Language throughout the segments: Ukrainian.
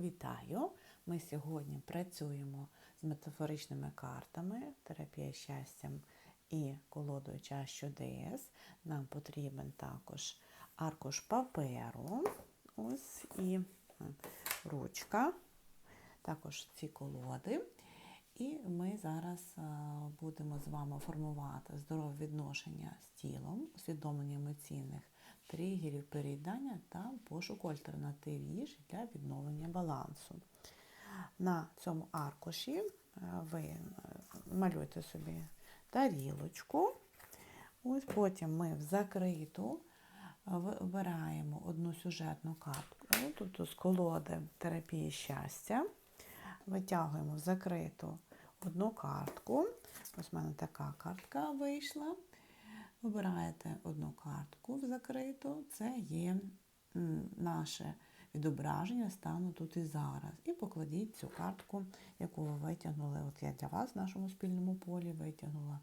Вітаю! Ми сьогодні працюємо з метафоричними картами, терапія щастям і колодою чащу ДС. Нам потрібен також аркуш паперу, ось і е, ручка, також ці колоди. І ми зараз е, будемо з вами формувати здорове відношення з тілом, усвідомлення емоційних тригерів, переїдання та пошуку альтернатив їжі для відновлення балансу. На цьому аркуші е, ви е, малюєте собі тарілочку. Ось Потім ми в закриту вибираємо одну сюжетну картку, тобто з колоди терапії щастя. Витягуємо в закриту одну картку. Ось в мене така картка вийшла. Вибираєте одну картку в закриту, це є наше відображення стану тут і зараз. І покладіть цю картку, яку ви витягнули. От я для вас в нашому спільному полі витягнула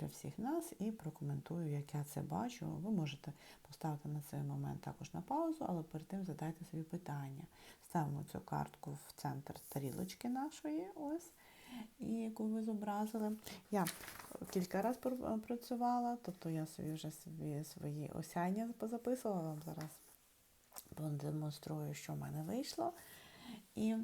для всіх нас і прокоментую, як я це бачу. Ви можете поставити на цей момент також на паузу, але перед тим задайте собі питання. Ставимо цю картку в центр тарілочки нашої, ось, яку ви зобразили. Я кілька разів працювала, тобто я собі вже собі свої осяння позаписувала, вам зараз продемонструю, що в мене вийшло. І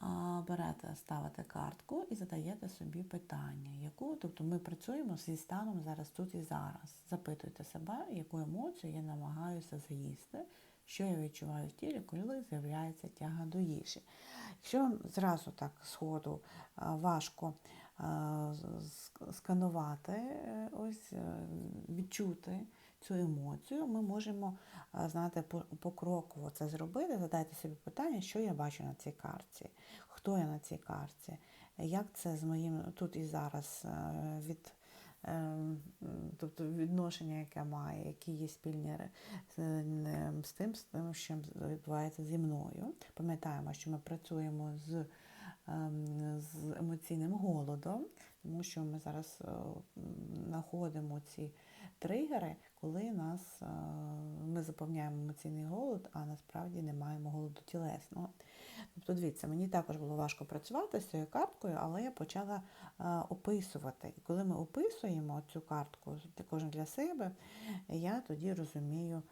а, берете, ставите картку і задаєте собі питання, яку, тобто ми працюємо зі станом зараз тут і зараз. Запитуйте себе, яку емоцію я намагаюся заїсти, що я відчуваю в тілі, коли з'являється тяга до їжі. Якщо вам зразу так сходу важко сканувати, е, ось е, відчути цю емоцію, ми можемо знаєте, покроково це зробити. Задайте собі питання, що я бачу на цій карті, хто я на цій карті, як це з моїм тут і зараз е, від. Тобто відношення, яке має, які є спільні з тим, з тим, що відбувається зі мною. Пам'ятаємо, що ми працюємо з Ем, з емоційним голодом, тому що ми зараз е, знаходимо ці тригери, коли нас, е, ми заповняємо емоційний голод, а насправді не маємо голоду тілесного. Тобто, дивіться, мені також було важко працювати з цією карткою, але я почала е, описувати. І коли ми описуємо цю картку, кожен для себе, я тоді розумію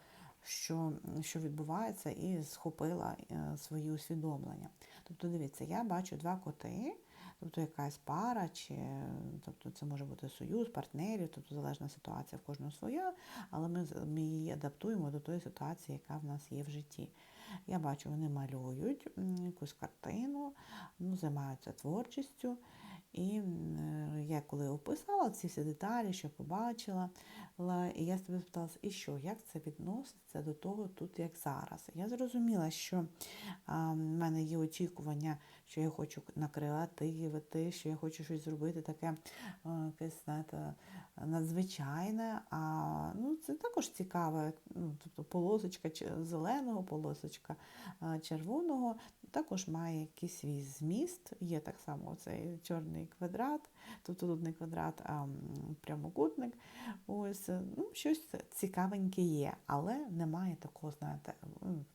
що що відбувається, і схопила е, свої усвідомлення. Тобто, дивіться, я бачу два коти, тобто якась пара, чи тобто це може бути союз, партнерів, тобто залежна ситуація в кожного своя, але ми, ми її адаптуємо до тої ситуації, яка в нас є в житті. Я бачу, вони малюють якусь картину, ну, займаються творчістю. І е, я коли описала ці всі деталі, що побачила, і я себе спиталася, і що, як це відноситься до того тут, як зараз. Я зрозуміла, що в мене є очікування, що я хочу накреативити, що я хочу щось зробити таке якесь, знаєте, надзвичайне. А ну, це також цікаве, ну, тобто полосочка зеленого, полосочка червоного, також має якийсь свій зміст. Є так само цей чорний квадрат, тобто тут не квадрат, а прямокутник. Ось, ну, Щось цікавеньке є, але немає такого, знаєте,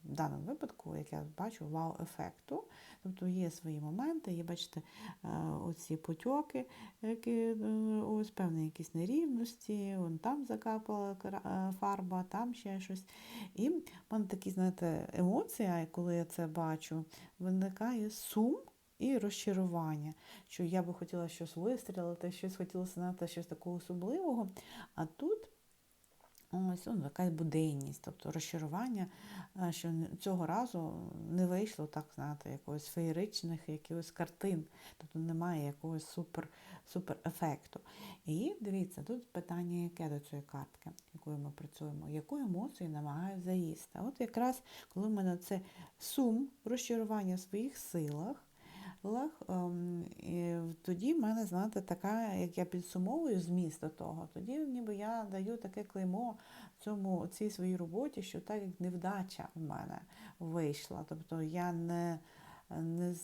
в даному випадку, як я бачу, вау-ефекту. Тобто є свої моменти, є, бачите, е, оці потьоки, які е, ось певні якісь нерівності, вон там закапала е, фарба, там ще щось. І в мене такі, знаєте, емоції, коли я це бачу, виникає сум. І розчарування, що я би хотіла щось вистрілити, щось хотілося знати, щось такого особливого. А тут ось ну, якась буденність, тобто розчарування, що цього разу не вийшло так, знаєте, якогось феєричних якихось картин, тобто немає якогось супер, супер ефекту. І дивіться, тут питання, яке до цієї картки, якою ми працюємо, яку емоцію намагаю заїсти. От якраз коли в мене це сум, розчарування в своїх силах. Ем, і тоді в мене, знаєте, така, як я підсумовую зміст до того, тоді ніби я даю таке клеймо цьому, цій своїй роботі, що так як невдача в мене вийшла. Тобто я не не,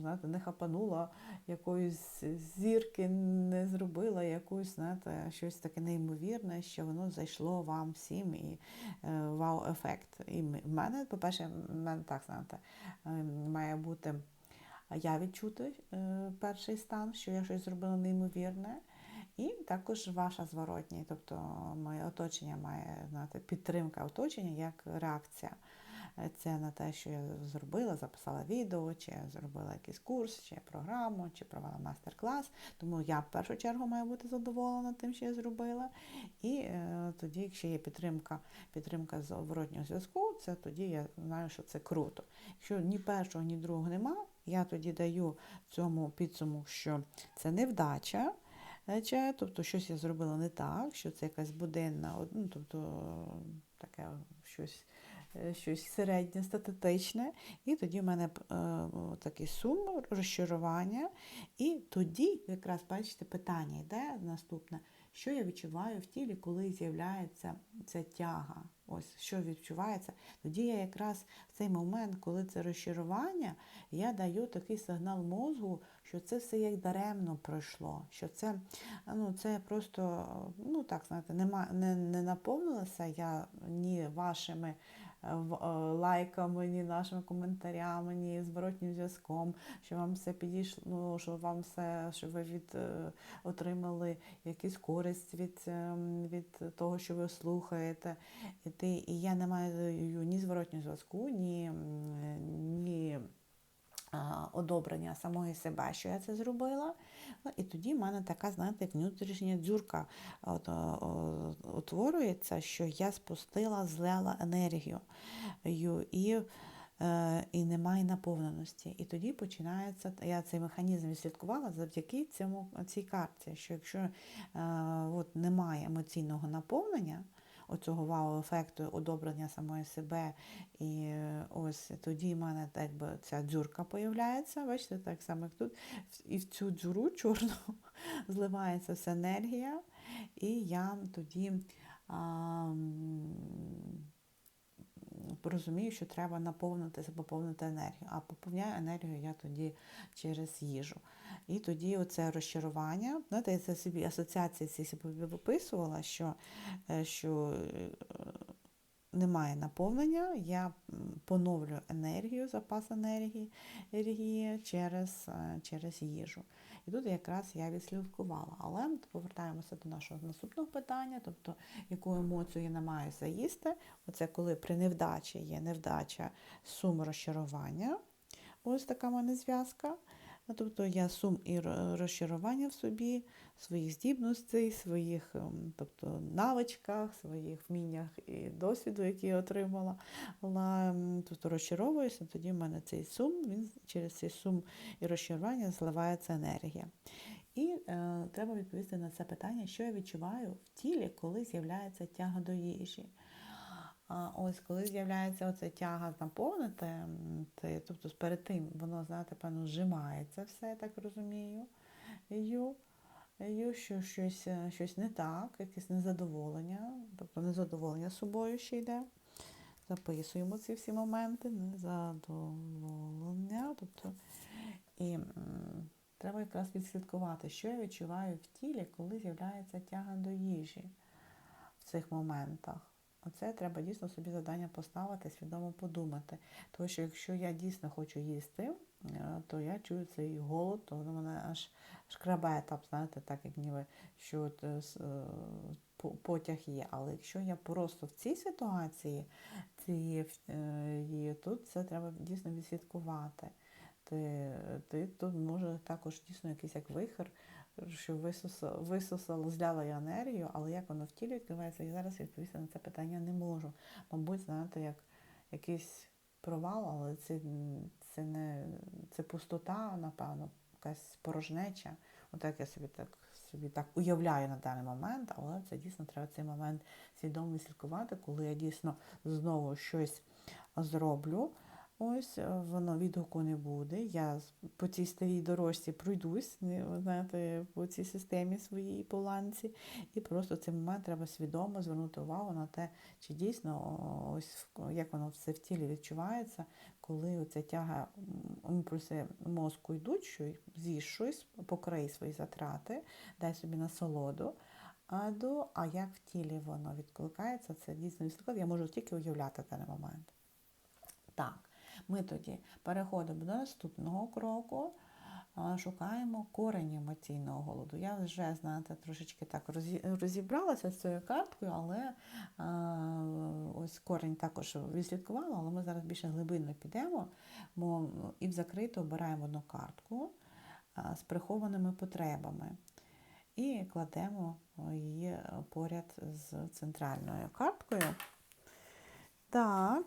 знаєте, не хапанула якоїсь зірки, не зробила якусь, знаєте, щось таке неймовірне, що воно зайшло вам всім і е, вау-ефект. І в мене, по-перше, в мене так, знаєте, е, має бути я відчути е, перший стан, що я щось зробила неймовірне. І також ваша зворотня, тобто моє оточення має знати підтримка оточення як реакція. Е, Це на те, що я зробила, записала відео, чи зробила якийсь курс, чи програму, чи провела майстер-клас. Тому я в першу чергу маю бути задоволена тим, що я зробила. І е, тоді, якщо є підтримка, підтримка зворотнього зв'язку, це тоді я знаю, що це круто. Якщо ні першого, ні другого нема, я тоді даю цьому підсумок, що це невдача. Тобто щось я зробила не так, що це якась буденна, ну, тобто таке щось, е, щось середнє, статистичне. І тоді в мене е, такий сум, розчарування. І тоді, якраз бачите, питання йде наступне. Що я відчуваю в тілі, коли з'являється ця тяга? Ось що відчувається. Тоді я якраз в цей момент, коли це розчарування, я даю такий сигнал мозгу, що це все як даремно пройшло, що це, ну, це просто, ну так знаєте, нема, не, не наповнилася я ні вашими лайками, нашими коментарями, ні зворотнім зв'язком, що вам все підійшло, ну, що вам все, що ви від, е, отримали якусь користь від, ем, від того, що ви слухаєте. І, ти, і я не маю ні зворотнього зв'язку, ні, ні а, одобрення самої себе, що я це зробила. І тоді в мене така, знаєте, внутрішня дзюрка от, утворюється, що я спустила, злила енергію і, е, і немає наповненості. І тоді починається, я цей механізм відслідкувала завдяки цьому, цій карті, що якщо е, от, немає емоційного наповнення, оцього вау-ефекту, одобрення самої себе. І е, ось тоді в мене так би ця дзюрка появляється. Бачите, так само як тут. І в цю дзюру чорну зливається вся енергія, і я тоді. А, Розумію, що треба наповнитися, поповнити енергію. А поповняю енергію я тоді через їжу. І тоді оце розчарування, знаєте, я це собі асоціації ці собі виписувала, що, е, що е, немає наповнення, я поновлю енергію, запас енергії, енергії через, е, через їжу. І тут якраз я відслідкувала. Але повертаємося до нашого наступного питання, тобто яку емоцію я намагаюся їсти. Оце коли при невдачі є невдача, сум розчарування. Ось така в мене зв'язка. Ну, Тобто я сум і розчарування в собі, своїх здібностей, своїх ем, тобто, навичках, своїх вміннях і досвіду, який я отримала. Але, Тобто розчаровуюся, тоді в мене цей сум, він через цей сум і розчарування зливається енергія. І е, треба відповісти на це питання, що я відчуваю в тілі, коли з'являється тяга до їжі. Ось коли з'являється оця тяга наповнити, ти, тобто перед тим воно, знаєте, певно, зжимається все, я так розумію. Ю, що щось, е, щось не так, якесь незадоволення, тобто незадоволення собою ще йде. Записуємо ці всі моменти, незадоволення. Тобто, і треба якраз відслідкувати, що я відчуваю в тілі, коли з'являється тяга до їжі в цих моментах. Оце треба дійсно собі завдання поставити, свідомо подумати. Тому що якщо я дійсно хочу їсти, е, то я чую цей голод, то воно мене аж шкрабає там, знаєте, так як ніби що е, е, по- потяг є. Але якщо я просто в цій ситуації, цієї, тут це треба дійсно відслідкувати. Ти, ти тут може також дійсно якийсь як вихер, що висосала, висосала, зляла я енергію, але як воно в тілі відкривається, я зараз відповісти на це питання не можу. Мабуть, знаєте, як якийсь провал, але це, це не це пустота, напевно, якась порожнеча. Отак я собі так собі так уявляю на даний момент, але це дійсно треба цей момент свідомо слідкувати, коли я дійсно знову щось зроблю. Ось е, воно відгуку не буде. Я по цій старій дорожці пройдусь, знаєте, по цій системі своїй по ланці. І просто в цей момент треба свідомо звернути увагу на те, чи дійсно ось як воно все в тілі відчувається, коли оця тяга імпульси мозку йдуть, що з'їж щось, свої затрати, дай собі насолоду. А, до, а як в тілі воно відкликається, це дійсно відкликає. Я можу тільки уявляти даний момент. Так, ми тоді переходимо до наступного кроку. Шукаємо корень емоційного голоду. Я вже, знаєте, трошечки так розібралася з цією карткою, але ось корень також відслідкувала, але ми зараз більше глибинно підемо. І в закриту обираємо одну картку з прихованими потребами і кладемо її поряд з центральною карткою. Так,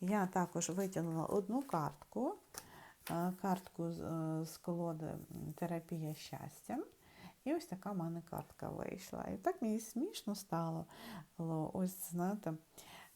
я також витягнула одну картку, е, картку з, е, колоди Терапія щастя. І ось така в мене картка вийшла. І так мені смішно стало. Ось, знаєте, знаєте,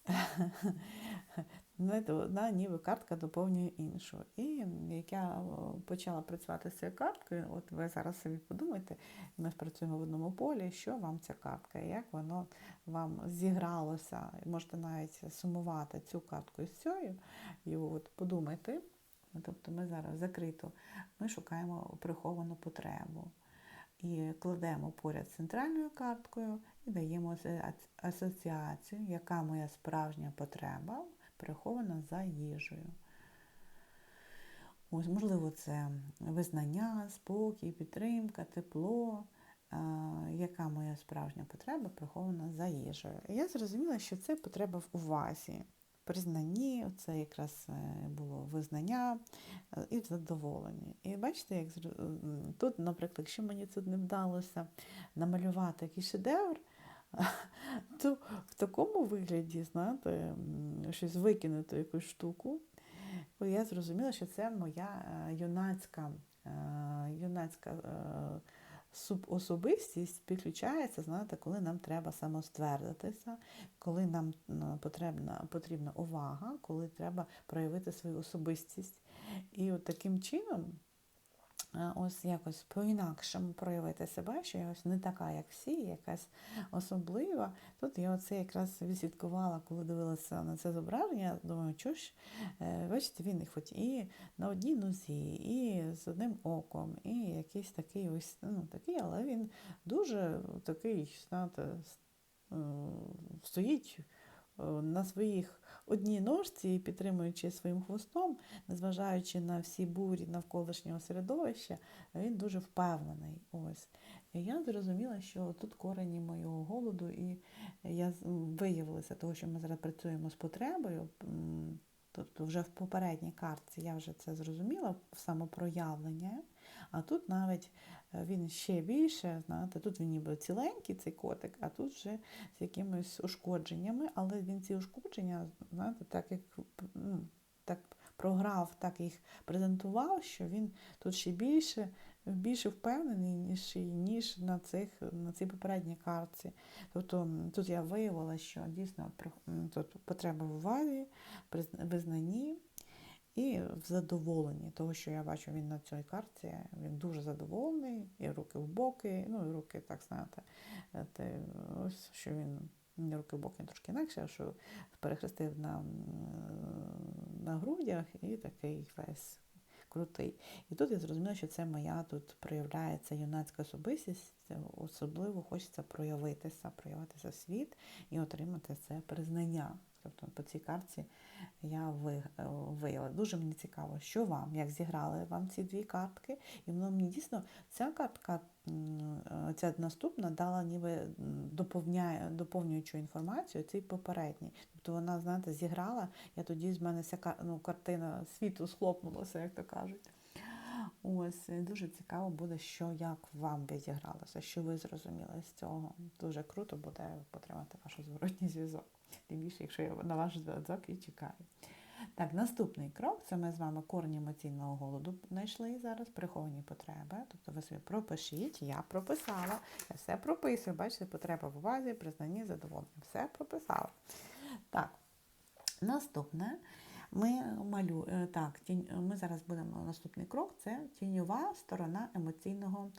одна ніби картка доповнює іншу. І як я почала працювати з цією карткою, от ви зараз собі подумайте, ми працюємо в одному полі, що вам ця картка, як воно вам зігралося. Можете навіть сумувати цю картку з цією. І от подумайте. Тобто ми зараз закрито, ми шукаємо приховану потребу. І кладемо поряд з центральною карткою і даємо асоціацію, яка моя справжня потреба прихована за їжею. Ось, можливо, це визнання, спокій, підтримка, тепло, яка моя справжня потреба прихована за їжею. І я зрозуміла, що це потреба в увазі, признанні, це якраз е, було визнання е, і в. І бачите, як тут, наприклад, якщо мені тут не вдалося намалювати якийсь шедевр, то в такому вигляді, знаєте, щось викинути якусь штуку, бо я зрозуміла, що це моя е, юнацька, е, юнацька е, субособистість підключається, знаєте, коли нам треба самоствердитися, коли нам потрібна, потрібна увага, коли треба проявити свою особистість. І от таким чином. Ось якось по-інакшому проявити себе, що я ось не така, як всі, якась особлива. Тут я оце якраз відслідкувала, коли дивилася на це зображення. Думаю, що ж, е, бачите, він хоч і на одній нозі, і з одним оком, і якийсь такий ось, ну такий, але він дуже такий, знаєте, стоїть е, на своїх одній ножці, підтримуючи своїм хвостом, незважаючи на всі бурі навколишнього середовища, він дуже впевнений. Ось. І я зрозуміла, що тут корені моєго голоду, і я виявилася того, що ми зараз працюємо з потребою. Тобто вже в попередній картці я вже це зрозуміла, самопроявлення, а тут навіть він ще більше, знаєте, тут він ніби ціленький, цей котик, а тут вже з якимись ушкодженнями, але він ці ушкодження, знаєте, так як ну, так програв, так їх презентував, що він тут ще більше, більше впевнений, ніж, ніж на, цих, на цій попередній картці. Тобто тут я виявила, що дійсно тут потреба в увазі, визнанні. І в задоволенні того, що я бачу він на цій картці, він дуже задоволений, і руки в боки, ну і руки, так знаєте, те, ось що він руки в боки трошки інакше, що перехрестив на, на грудях і такий весь крутий. І тут я зрозуміла, що це моя тут проявляється юнацька особистість, особливо хочеться проявитися, проявитися в світ і отримати це признання. Тобто по цій картці я е, виявила. Дуже мені цікаво, що вам, як зіграли вам ці дві картки. І воно мені дійсно ця картка, е, ця наступна, дала ніби доповняє, доповнюючу інформацію цій попередній. Тобто вона, знаєте, зіграла, я тоді з мене вся ну, картина світу схлопнулася, як то кажуть. Ось дуже цікаво буде, що як вам відігралося, що ви зрозуміли з цього. Дуже круто буде потримати ваш зворотній зв'язок. Тим більше, якщо я на ваш зв'язок і чекаю. Так, наступний крок це ми з вами корені емоційного голоду знайшли зараз, приховані потреби. Тобто ви собі пропишіть, я прописала, я все прописую. Бачите, потреба в увазі, признанні, задоволення. Все прописала. Так, наступне. Ми малю... е, так, тінь... ми зараз будемо наступний крок це тіньова сторона емоційного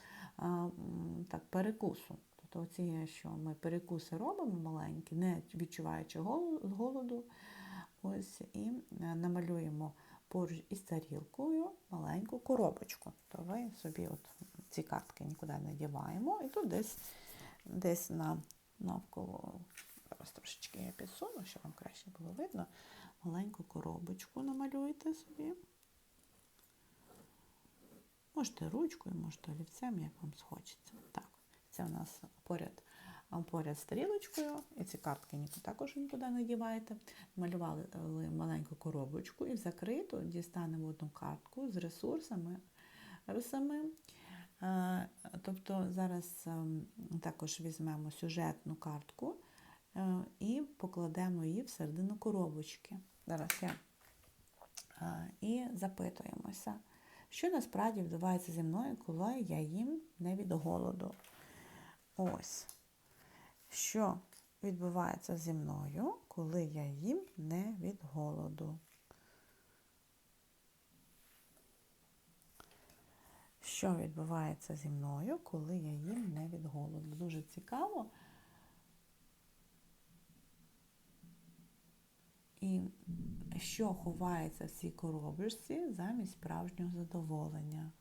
так, перекусу. Тобто оці, що ми перекуси робимо маленькі, не відчуваючи голоду. Ось, і е, намалюємо поруч із тарілкою маленьку коробочку. То ви собі от ці картки нікуди не діваємо. І тут десь, десь на, навколо, зараз трошечки я підсуну, щоб вам краще було видно, маленьку коробочку намалюєте собі. Можете ручкою, можете олівцем, як вам схочеться. Так, це у нас поряд, поряд з тарілочкою. І ці картки також нікуди не діваєте. Малювали е, маленьку коробочку і в закриту дістанемо одну картку з ресурсами. рисами. Е, Тобто зараз ем, також візьмемо сюжетну картку е, і покладемо її всередину коробочки. Зараз я і запитуємося, що насправді відбувається зі мною, коли я їм не від голоду. Ось. Що відбувається зі мною, коли я їм не від голоду? Що відбувається зі мною, коли я їм не від голоду? Дуже цікаво. І що ховається в цій коробочці замість справжнього задоволення?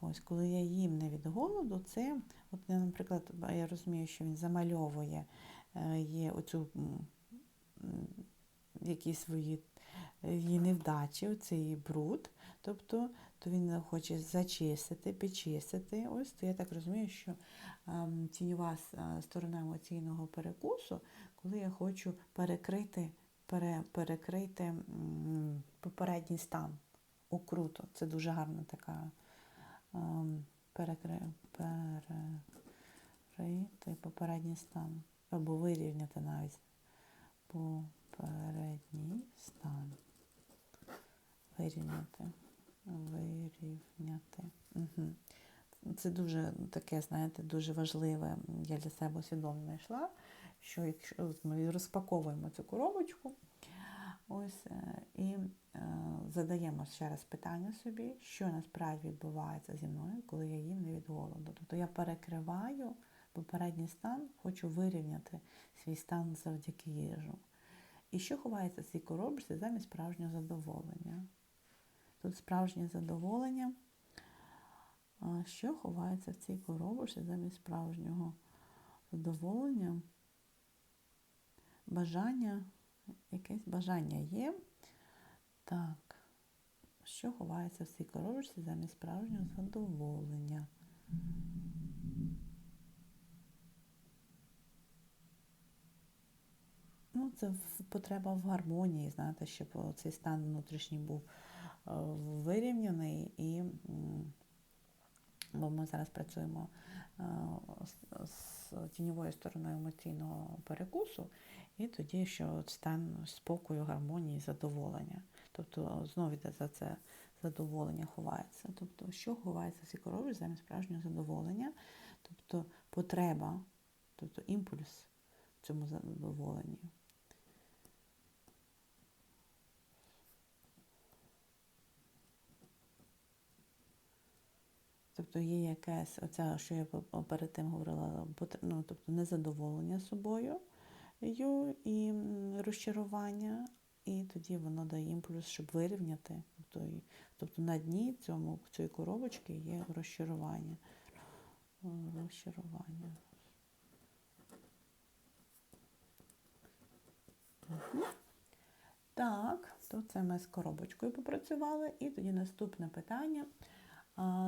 Ось, коли я їм не від голоду, це, от, наприклад, я розумію, що він замальовує е, є оцю якісь свої е, її невдачі, оцей бруд, тобто то він хоче зачистити, підчистити. Ось то я так розумію, що ем, тіньова е, сторона емоційного перекусу, коли я хочу перекрити, пере, перекрити попередній стан. О, круто, це дуже гарна така ем, перекри, перекрити попередній стан. Або вирівняти навіть попередній стан. Вирівняти. Вирівняти. Угу. Це дуже таке, знаєте, дуже важливе. Я для себе усвідомлено знайшла, що якщо ми розпаковуємо цю коробочку, ось е, і е, задаємо ще раз питання собі, що насправді відбувається зі мною, коли я їм не від голоду. Тобто я перекриваю попередній стан, хочу вирівняти свій стан завдяки їжу. І що ховається в цій коробочці замість справжнього задоволення? Тут справжнє задоволення. Що ховається в цій коробочці замість справжнього задоволення? Бажання, якесь бажання є. Так, що ховається в цій коробочці замість справжнього задоволення? Ну, це потреба в гармонії, знаєте, щоб цей стан внутрішній був е, вирівняний і бо ми зараз працюємо е, з, з тіньовою стороною емоційного перекусу, і тоді, що стан спокою, гармонії, задоволення. Тобто знову за це задоволення ховається. Тобто, що ховається коробці замість справжнього задоволення, тобто потреба, тобто імпульс в цьому задоволенні. Тобто є якесь, оце, що я перед тим говорила, ну, тобто незадоволення собою і розчарування, і тоді воно дає імпульс, щоб вирівняти. Тобто, на дні цьому, цієї коробочки є розчарування. Розчарування. Так, то це ми з коробочкою попрацювали. І тоді наступне питання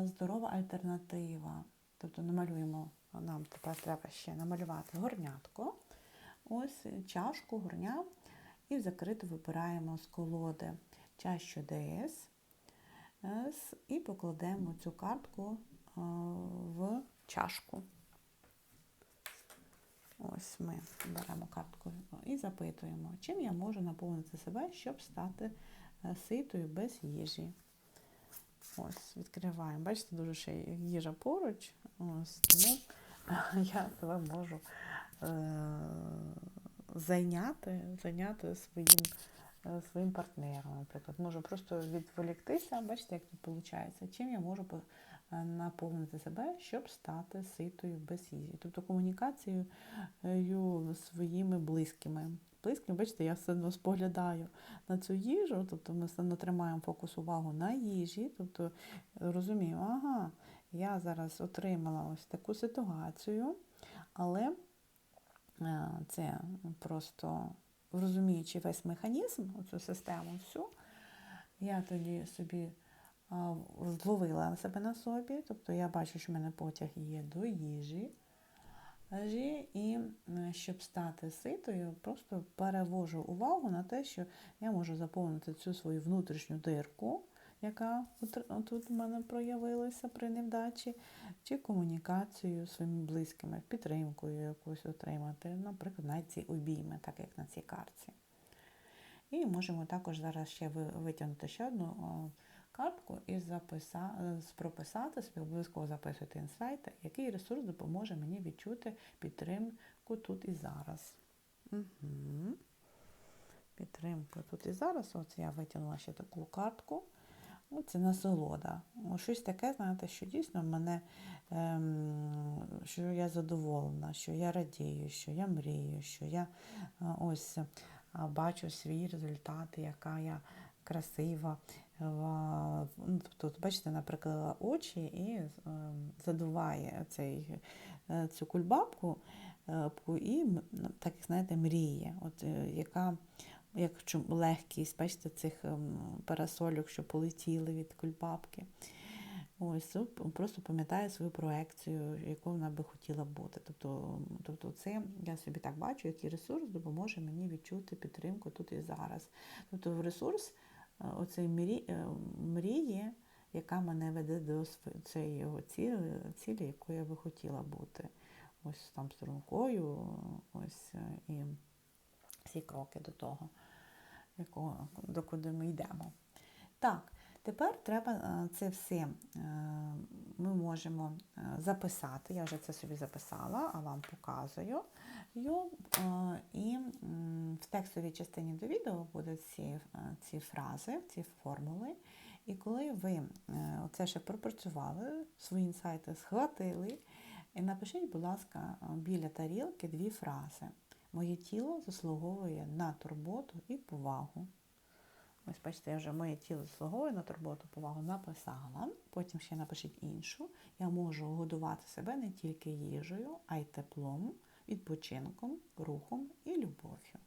здорова альтернатива. Тобто намалюємо, нам тепер треба ще намалювати горнятко, ось чашку, горня, і в закриту вибираємо з колоди чащу ДС і покладемо цю картку в чашку. Ось ми беремо картку і запитуємо, чим я можу наповнити себе, щоб стати е, ситою без їжі. Ось, відкриваємо. Бачите, дуже ще їжа поруч. Ось, тому я себе можу е- зайняти, зайняти своїм е, своїм партнером, наприклад. Можу просто відволіктися, бачите, як тут виходить, чим я можу е, наповнити себе, щоб стати ситою без їжі. Тобто комунікацією е, своїми близькими. Близькими, бачите, я все одно споглядаю на цю їжу, тобто ми все одно тримаємо фокус увагу на їжі, тобто розумію, ага, я зараз отримала ось таку ситуацію, але е, це просто розуміючи весь механізм, оцю систему всю, я тоді собі зловила себе на собі, тобто я бачу, що в мене потяг є до їжі. І е, щоб стати ситою, просто перевожу увагу на те, що я можу заповнити цю свою внутрішню дирку, яка тут в мене проявилася при невдачі, чи комунікацією зі своїми близькими, підтримкою якусь отримати, наприклад, навіть ці обійми, так як на цій карті. І можемо також зараз ще витягнути ще одну картку і записа... прописати собі, обов'язково записуйте інсайти, який ресурс допоможе мені відчути підтримку тут і зараз. Угу. Підтримку тут і зараз. От я витягнула ще таку картку. Ну, це насолода. Щось таке, знаєте, що дійсно мене, ем, що я задоволена, що я радію, що я мрію, що я е, ось е, бачу свій результат, яка я красива. Ва- ну, Тобто, бачите, наприклад, очі і е, задуває цей, е, цю кульбабку е, і, так знаєте, мріє, от, е, яка як легкість, бачите, цих ем, парасольок, що полетіли від кульбабки. Ось ну, просто пам'ятає свою проекцію, якою вона би хотіла бути. Тобто, тобто це я собі так бачу, який ресурс допоможе мені відчути підтримку тут і зараз. Тобто в ресурс е, оцей е, мрії, яка мене веде до цієї його цілі, цілі, якою я би хотіла бути. Ось там стрункою, ось е, і всі кроки до того, якого, до ми йдемо. Так, тепер треба е, це все е, ми можемо е, записати. Я вже це собі записала, а вам показую. І в текстовій частині до відео будуть ці, ці фрази, ці формули. І коли ви це ще пропрацювали, свої інсайти схватили, напишіть, будь ласка, біля тарілки дві фрази. Моє тіло заслуговує на турботу і повагу. Ось бачите, я вже моє тіло заслуговує на турботу, повагу написала. Потім ще напишіть іншу. Я можу годувати себе не тільки їжею, а й теплом, відпочинком, рухом і любов'ю.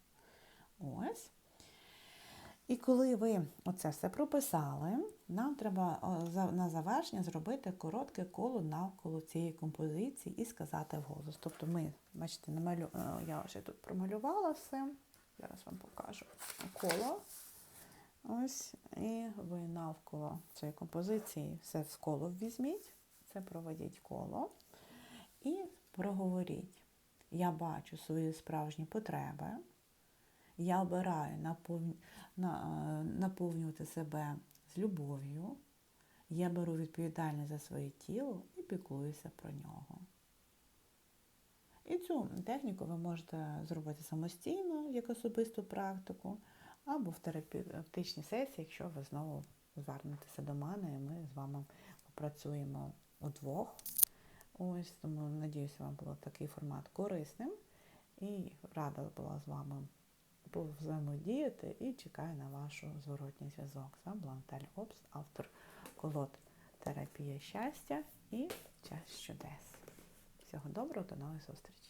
Ось. І коли ви оце все прописали, нам треба на завершення зробити коротке коло навколо цієї композиції і сказати вголос. Тобто ми, бачите, намалю... е, я вже тут промалювала все. Зараз вам покажу коло. Ось, і ви навколо цієї композиції все в коло візьміть, це проведіть коло і проговоріть. Я бачу свої справжні потреби. Я обираю наповню- на- наповнювати себе з любов'ю. Я беру відповідальність за своє тіло і піклуюся про нього. І цю техніку ви можете зробити самостійно, як особисту практику, або в терапевтичній сесії, якщо ви знову звернетеся до мене, і ми з вами попрацюємо удвох. Ось, тому надіюся, вам було такий формат корисним. І рада була з вами взаємодіяти і чекаю на ваш зворотній зв'язок. З вами була Наталя Обст, автор колод Терапія щастя і час чудес. Всього доброго, до нових зустрічей!